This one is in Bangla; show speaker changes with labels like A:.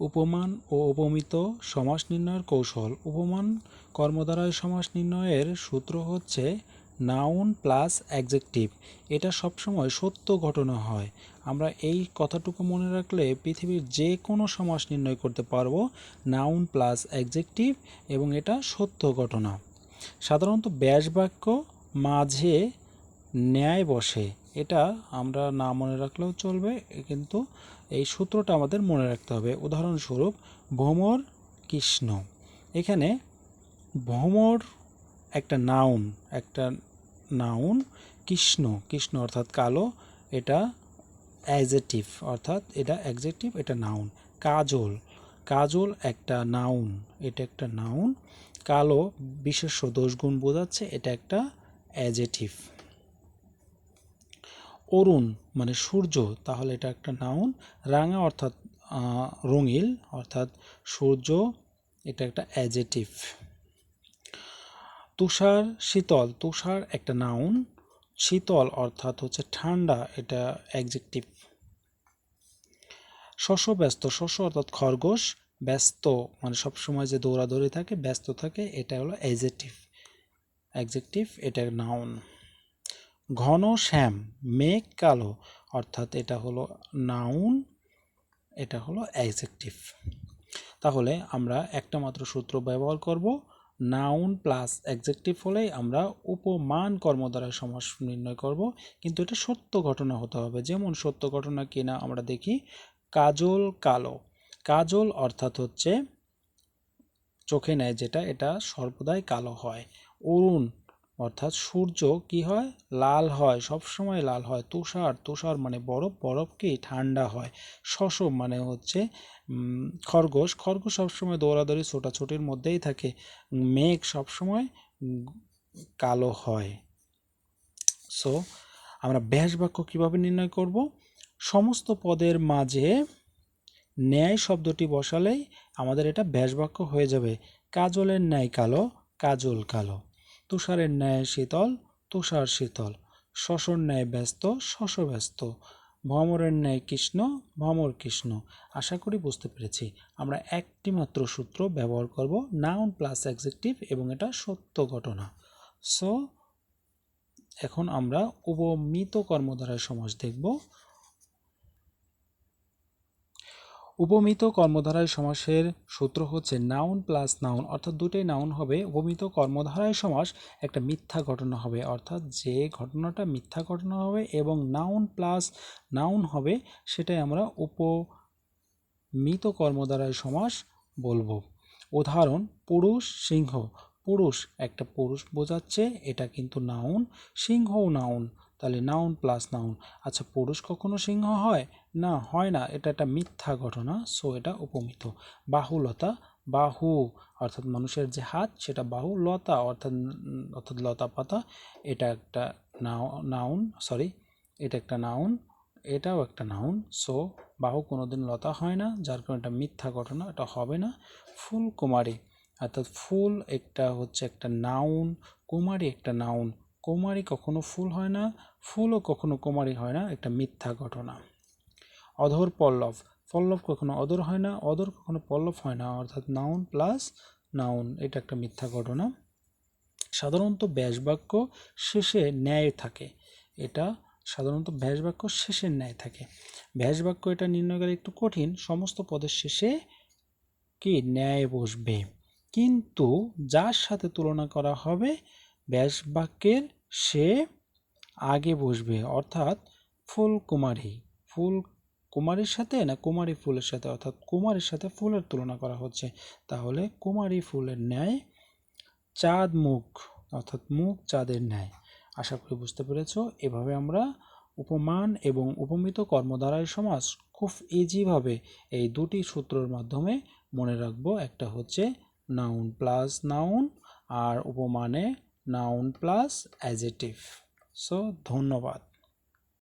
A: উপমান ও উপমিত সমাস নির্ণয়ের কৌশল। উপমান কর্মদ্বারায় সমাস নির্ণয়ের সূত্র হচ্ছে নাউন প্লাস অ্যাডজেক্টিভ এটা সবসময় সত্য ঘটনা হয়। আমরা এই কথাটুকু মনে রাখলে পৃথিবীর যে কোনো সমাস নির্ণয় করতে পারব নাউন প্লাস অ্যাডজেক্টিভ এবং এটা সত্য ঘটনা। সাধারণত ব্যাস বাক্য মাঝে ন্যায় বসে। এটা আমরা না মনে রাখলেও চলবে, কিন্তু এই সূত্রটা আমাদের মনে রাখতে হবে। উদাহরণস্বরূপ ভ্রমর কৃষ্ণ। এখানে ভ্রমর একটা নাউন একটা নাউন কৃষ্ণ। কৃষ্ণ অর্থাৎ কালো, এটা অ্যাজেটিভ অর্থাৎ এটা অ্যাডজেক্টিভ এটা নাউন কাজল কাজল একটা নাউন এটা একটা নাউন কালো, বিশেষ্য দোষগুণ বোঝাচ্ছে, এটা একটা অ্যাজেটিভ অরুণ মানে সূর্য, তাহলে এটা একটা নাউন রাঙা অর্থাৎ রঙিল, অর্থাৎ সূর্য, এটা একটা অ্যাজেটিভ তুষার শীতল, তুষার একটা নাউন শীতল অর্থাৎ হচ্ছে ঠান্ডা, এটা অ্যাডজেক্টিভ শস্য ব্যস্ত, শস্য অর্থাৎ খরগোশ, ব্যস্ত মানে সবসময় যে দৌড়াদৌড়ি থাকে, ব্যস্ত থাকে, এটা হলো অ্যাজেটিভ অ্যাডজেক্টিভ এটা নাউন ঘন শ্যাম, মেঘ কালো, অর্থাৎ এটা হলো নাউন এটা হলো অ্যাডজেক্টিভ তাহলে আমরা একটা মাত্র সূত্র ব্যবহার করব নাউন প্লাস অ্যাডজেক্টিভ হলেই আমরা উপমান কর্ম দ্বারা সমাস নির্ণয় করব, কিন্তু এটা সত্য ঘটনা হতে হবে। যেমন সত্য ঘটনা কিনা আমরা দেখি, কাজল কালো। কাজল অর্থাৎ হচ্ছে চোখে নেয় যেটা, এটা সর্বদাই কালো হয়। অরুণ অর্থাৎ সূর্য কি হয়? লাল হয় সব সময় লাল হয়। তুষার তুষার মানে বরফ বরফ কি ঠান্ডা হয়। শশব মানে হচ্ছে খরগোশ। খরগোশ সবসময় দৌড়াদৌড়ি, ছোটাছুটির মধ্যেই থাকে। মেঘ সবসময় কালো হয়। সো আমরা ব্যাস বাক্য কীভাবে নির্ণয় করব? সমস্ত পদের মাঝে ন্যায় শব্দটি বসালেই আমাদের এটা ব্যাস বাক্য হয়ে যাবে। কাজলের ন্যায় কালো, কাজল কালো। তুষারের ন্যায় শীতল, তুষার শীতল। শশর ন্যায় ব্যস্ত শশ ব্যস্ত। ভ্রমরের ন্যায় কৃষ্ণ, ভ্রমর কৃষ্ণ। আশা করি বুঝতে পেরেছি। আমরা একটি মাত্র সূত্র ব্যবহার করব নাউন প্লাস অ্যাডজেক্টিভ এবং এটা সত্য ঘটনা। সো এখন আমরা উপমিত কর্মধারায় সমাজ দেখব। উপমিত কর্মধারায় সমাসের সূত্র হচ্ছে নাউন প্লাস নাউন, অর্থাৎ দুটোই নাউন হবে। উপমিত কর্মধারায় সমাস একটা মিথ্যা ঘটনা হবে, অর্থাৎ যে ঘটনাটা মিথ্যা ঘটনা হবে এবং নাউন প্লাস নাউন হবে, সেটাই আমরা উপমিত কর্মধারায় সমাস বলব। উদাহরণ, পুরুষ সিংহ। পুরুষ, একটা পুরুষ বোঝাচ্ছে, এটা কিন্তু নাউন। সিংহও নাউন। তাহলে নাউন প্লাস নাউন আচ্ছা পুরুষ কখনো সিংহ হয়? না হয় না। এটা একটা মিথ্যা ঘটনা সো এটা উপমিত বাহুলতা, বাহু, অর্থাৎ মানুষের যে হাত, সেটা বাহু লতা অর্থাৎ অর্থাৎ লতা পাতা এটা একটা নাউন সরি এটা একটা নাউন এটাও একটা নাউন সো বাহু কোনোদিন লতা হয় না, যার কারণে এটা মিথ্যা ঘটনা, এটা হবে না। ফুল কুমারী, অর্থাৎ ফুল একটা হচ্ছে একটা নাউন কুমারী একটা নাউন কুমারী কখনো ফুল হয় না, ফুলও কখনো কুমারী হয় না, একটা মিথ্যা ঘটনা। অধর পল্লব পল্লব কখনো অদর হয় না অদর কখনো পল্লব হয় না, অর্থাৎ নাউন প্লাস নাউন, এটা একটা মিথ্যা ঘটনা। সাধারণত ব্যাস বাক্য শেষে ন্যায় থাকে, এটা সাধারণত ব্যাস বাক্য শেষের ন্যায় থাকে। ব্যাস বাক্য এটা নির্ণয় করা একটু কঠিন, সমস্ত পদের শেষে কি? ন্যায় বসবে। কিন্তু যার সাথে তুলনা করা হবে ব্যাস বাক্যের সে আগে বসবে, অর্থাৎ ফুল কুমারী ফুল কুমারীর সাথে না কুমারী ফুলের সাথে? অর্থাৎ কুমারীর সাথে ফুলের তুলনা করা হচ্ছে। তাহলে কুমারী ফুলের ন্যায় চাঁদ মুখ, অর্থাৎ মুখ চাঁদের ন্যায়। আশা করি বুঝতে পেরেছ? এভাবে আমরা উপমান এবং উপমিত কর্মধারায় সমাস খুব ইজিভাবে এই দুটি সূত্রের মাধ্যমে মনে রাখব। একটা হচ্ছে নাউন প্লাস নাউন আর উপমানে নাউন প্লাস অ্যাজেটিভ সো ধন্যবাদ